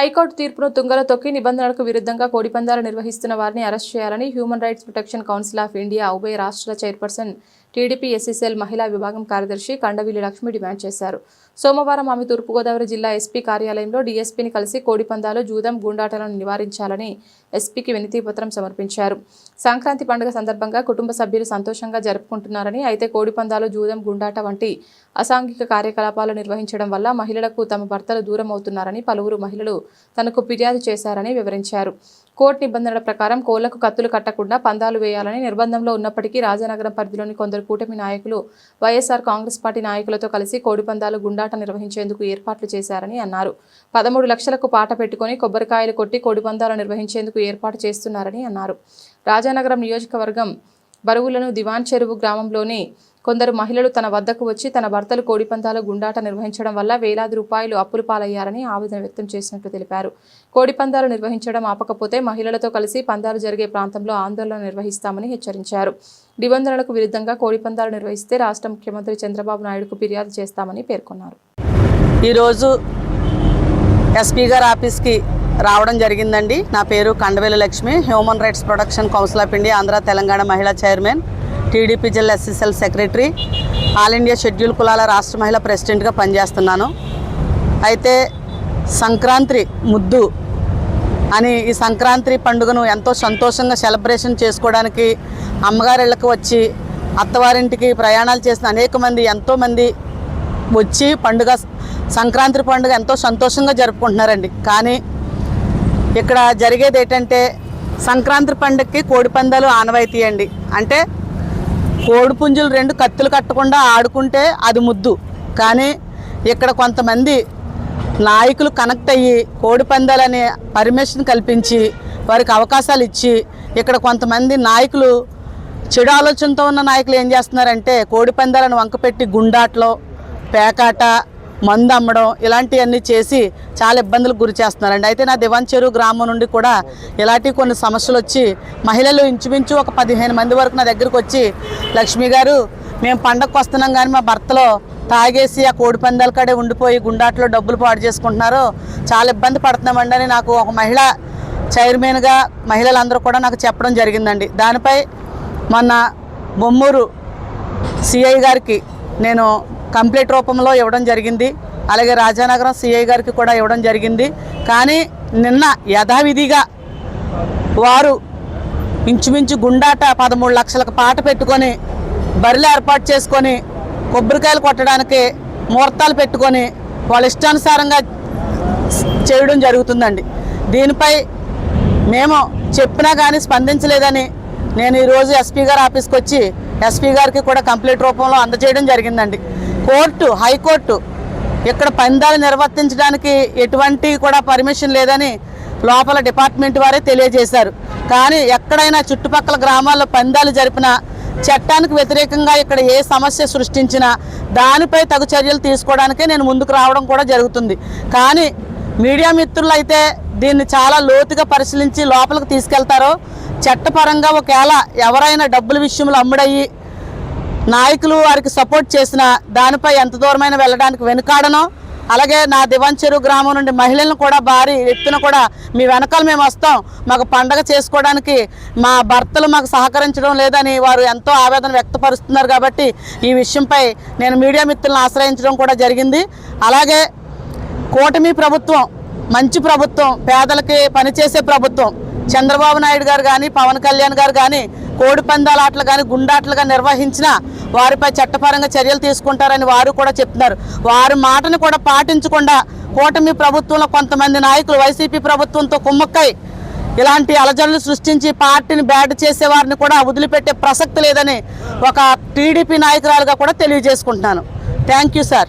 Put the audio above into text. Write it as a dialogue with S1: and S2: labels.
S1: High court తీర్పును తుంగలో తొక్కి నిబంధనలకు విరుద్ధంగా కోడిపందాలు నిర్వహిస్తున్న వారిని అరెస్ట్ చేయాలని human rights protection council of India ఉభయ రాష్ట్రాల చైర్పర్సన్ టీడీపీ ఎస్సీసీఎల్ మహిళా విభాగం కార్యదర్శి కండవీలి లక్ష్మి డిమాండ్ చేశారు. సోమవారం ఆమె తూర్పుగోదావరి జిల్లా ఎస్పీ కార్యాలయంలో డీఎస్పీని కలిసి కోడిపందాలు జూదం గుండాటలను నివారించాలని ఎస్పీకి వినతిపత్రం సమర్పించారు. సంక్రాంతి పండుగ సందర్భంగా కుటుంబ సభ్యులు సంతోషంగా జరుపుకుంటున్నారని అయితే కోడిపందాలు జూదం గుండాట వంటి అసాంఘిక కార్యకలాపాలు నిర్వహించడం వల్ల మహిళలకు తమ భర్తలు దూరం అవుతున్నారని పలువురు మహిళలు తనకు ఫిర్యాదు చేశారని వివరించారు. కోర్టు నిబంధనల ప్రకారం కోళ్ళకు కత్తులు కట్టకుండా పందాలు వేయాలని నిర్బంధంలో ఉన్నప్పటికీ రాజనగరం పరిధిలోని కొందరు కూటమి నాయకులు వైఎస్ఆర్ కాంగ్రెస్ పార్టీ నాయకులతో కలిసి కోడిపందాలు గుండాట నిర్వహించేందుకు ఏర్పాట్లు చేశారని అన్నారు. పదమూడు లక్షలకు పాట పెట్టుకొని కొబ్బరికాయలు కొట్టి కోడిపందాలు నిర్వహించేందుకు ఏర్పాటు చేస్తున్నారని అన్నారు. రాజానగరం నియోజకవర్గం బరువులను దివాన్ చెరువు గ్రామంలోని కొందరు మహిళలు తన వద్దకు వచ్చి తన భర్తలు కోడిపందాలు గుండాట నిర్వహించడం వల్ల వేలాది రూపాయలు అప్పులు పాలయ్యారని ఆవేదన వ్యక్తం చేసినట్లు తెలిపారు. కోడిపందాలు నిర్వహించడం ఆపకపోతే మహిళలతో కలిసి పందాలు జరిగే ప్రాంతంలో ఆందోళన నిర్వహిస్తామని హెచ్చరించారు. నిబంధనలకు విరుద్ధంగా కోడిపందాలు నిర్వహిస్తే రాష్ట్ర ముఖ్యమంత్రి చంద్రబాబు నాయుడుకు ఫిర్యాదు చేస్తామని పేర్కొన్నారు.
S2: ఈరోజు ఎస్పీ గారి ఆఫీస్కి రావడం జరిగిందండి. నా పేరు Kandavela Lakshmi. Human rights production council of India Andhra Telangana మహిళా చైర్మన్. టీడీపీ జిల్లా SSL secretary all India schedule కులాల రాష్ట్ర మహిళా ప్రెసిడెంట్గా పనిచేస్తున్నాను. అయితే సంక్రాంతి ముద్దు అని ఈ సంక్రాంతి పండుగను ఎంతో సంతోషంగా సెలబ్రేషన్ చేసుకోవడానికి అమ్మగారిళ్ళకి వచ్చి అత్తవారింటికి ప్రయాణాలు చేసిన అనేక మంది ఎంతోమంది వచ్చి పండుగ సంక్రాంతి పండుగ ఎంతో సంతోషంగా జరుపుకుంటున్నారండి. కానీ ఇక్కడ జరిగేది ఏంటంటే సంక్రాంతి పండుగకి కోడి పందాలు ఆనవాయితీ అండి. అంటే కోడి పుంజులు రెండు కత్తులు కట్టకుండా ఆడుకుంటే అది ముద్దు. కానీ ఇక్కడ కొంతమంది నాయకులు కనెక్ట్ అయ్యి కోడి పందాలనే పర్మిషన్ కల్పించి వారికి అవకాశాలు ఇచ్చి ఇక్కడ కొంతమంది నాయకులు చెడు ఆలోచనతో ఉన్న నాయకులు ఏం చేస్తున్నారంటే కోడి పందాలను వంకపెట్టి గుండాట్లో పేకాట మందు అమ్మడం ఇలాంటివన్నీ చేసి చాలా ఇబ్బందులకు గురి చేస్తున్నారండి. అయితే నా దివాన్ చెరువు గ్రామం నుండి కూడా ఇలాంటి కొన్ని సమస్యలు వచ్చి మహిళలు ఇంచుమించు ఒక పదిహేను మంది వరకు నా దగ్గరకు వచ్చి లక్ష్మి గారు మేము పండగకు వస్తున్నాం కానీ మా భర్తలో తాగేసి ఆ కోడి పందాల కాడే ఉండిపోయి గుండాట్లో డబ్బులు పాడు చేసుకుంటున్నారు. చాలా ఇబ్బంది పడుతున్నామండి అని నాకు ఒక మహిళ చైర్మన్గా మహిళలందరూ కూడా నాకు చెప్పడం జరిగిందండి. దానిపై మొన్న బొమ్మూరు సిఐ గారికి నేను కంప్లీట్ రూపంలో ఇవ్వడం జరిగింది. అలాగే రాజానగరం సిఐ గారికి కూడా ఇవ్వడం జరిగింది. కానీ నిన్న యథావిధిగా వారు ఇంచుమించు గుండాట పదమూడు లక్షలకు పాట పెట్టుకొని బరిలు ఏర్పాటు చేసుకొని కొబ్బరికాయలు కొట్టడానికి ముహూర్తాలు పెట్టుకొని వాళ్ళ ఇష్టానుసారంగా చేయడం జరుగుతుందండి. దీనిపై మేము చెప్పినా కానీ స్పందించలేదని నేను ఈరోజు ఎస్పీ గారి ఆఫీస్కి వచ్చి ఎస్పీ గారికి కూడా కంప్లీట్ రూపంలో అందజేయడం జరిగిందండి. కోర్టు హైకోర్టు ఇక్కడ పందాలు నిర్వర్తించడానికి ఎటువంటి కూడా పర్మిషన్ లేదని లోపల డిపార్ట్మెంట్ వారే తెలియజేశారు. కానీ ఎక్కడైనా చుట్టుపక్కల గ్రామాల్లో పందాలు జరిపినా చట్టానికి వ్యతిరేకంగా ఇక్కడ ఏ సమస్య సృష్టించినా దానిపై తగు చర్యలు తీసుకోవడానికే నేను ముందుకు రావడం కూడా జరుగుతుంది. కానీ మీడియా మిత్రులు అయితే దీన్ని చాలా లోతుగా పరిశీలించి లోపలికి తీసుకెళ్తారో చట్టపరంగా ఒకవేళ ఎవరైనా డబ్బుల విషయంలో అమ్ముడయ్యి నాయకులు వారికి సపోర్ట్ చేసినా దానిపై ఎంత దూరమైన వెళ్ళడానికి వెనుకాడనో అలాగే నా దివంచెరు గ్రామం నుండి మహిళలను కూడా భారీ ఎత్తున కూడా మీ వెనకాల మేము వస్తాం. మాకు పండగ చేసుకోవడానికి మా భర్తలు మాకు సహకరించడం లేదని వారు ఎంతో ఆవేదన వ్యక్తపరుస్తున్నారు కాబట్టి ఈ విషయంపై నేను మీడియా మిత్రులను ఆశ్రయించడం కూడా జరిగింది. అలాగే కూటమి ప్రభుత్వం మంచి ప్రభుత్వం పేదలకి పనిచేసే ప్రభుత్వం చంద్రబాబు నాయుడు గారు కానీ పవన్ కళ్యాణ్ గారు కానీ కోడి పందాల ఆటలు కానీ గుండాటలుగా నిర్వహించిన వారిపై చట్టపరంగా చర్యలు తీసుకుంటారని వారు కూడా చెప్తున్నారు. వారి మాటను కూడా పాటించకుండా కూటమి ప్రభుత్వంలో కొంతమంది నాయకులు వైసీపీ ప్రభుత్వంతో కుమ్మక్కై ఇలాంటి అలజడులు సృష్టించి పార్టీని బ్యాడ్ చేసే వారిని కూడా వదిలిపెట్టే ప్రసక్తి లేదని ఒక టీడీపీ నాయకురాలుగా కూడా తెలియజేసుకుంటున్నాను. Thank you sir